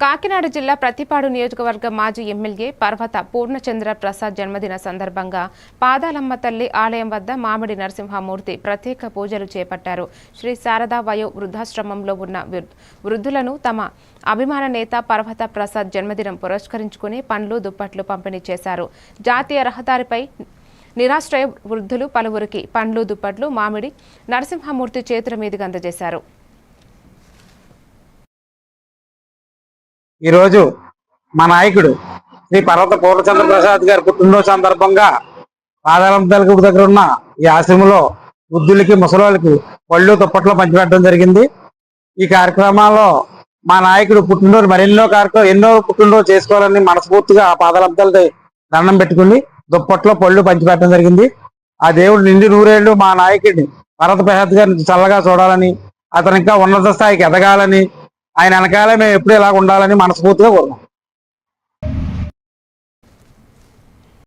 కాకినాడ జిల్లా ప్రతిపాడు నియోజకవర్గ మాజీ ఎమ్మెల్యే పర్వత పూర్ణచంద్ర ప్రసాద్ జన్మదిన సందర్భంగా పాదాలమ్మ తల్లి ఆలయం వద్ద మామిడి నరసింహమూర్తి ప్రత్యేక పూజలు చేపట్టారు. శ్రీ శారదా వయో వృద్ధాశ్రమంలో ఉన్న వృద్ధులను తమ అభిమాన నేత పర్వత ప్రసాద్ జన్మదినం పురస్కరించుకుని పండ్లు దుప్పట్లు పంపిణీ చేశారు. జాతీయ రహదారిపై నిరాశ్రయ వృద్ధులు పలువురికి పండ్లు దుప్పట్లు మామిడి నరసింహమూర్తి చేతుల మీదుగా అందజేశారు. ఈరోజు మా నాయకుడు శ్రీ పర్వత పూర్ణచంద్ర ప్రసాద్ గారి పుట్టినరోజు సందర్భంగా పాదాలం తలుపు దగ్గర ఉన్న ఈ ఆశ్రమంలో వృద్ధులకి ముసలాళ్ళకి పళ్ళు దుప్పట్లు పంచిపెట్టడం జరిగింది. ఈ కార్యక్రమాల్లో మా నాయకుడు పుట్టినరోజు మరెన్నో కార్యక్రమం ఎన్నో పుట్టినరోజు చేసుకోవాలని మనస్ఫూర్తిగా ఆ పాదాలంతలతో దండం పెట్టుకుని దుప్పట్లో పళ్ళు పంచిపెట్టడం జరిగింది. ఆ దేవుడు నిండి నూరేళ్ళు మా నాయకుడిని భరత ప్రసాద్ గారిని చల్లగా చూడాలని అతను ఇంకా ఉన్నత స్థాయికి ఎదగాలని ఆయన వెనకాలే మేము ఎప్పుడు ఇలా ఉండాలని మనస్ఫూర్తిగా కోరుకున్నాం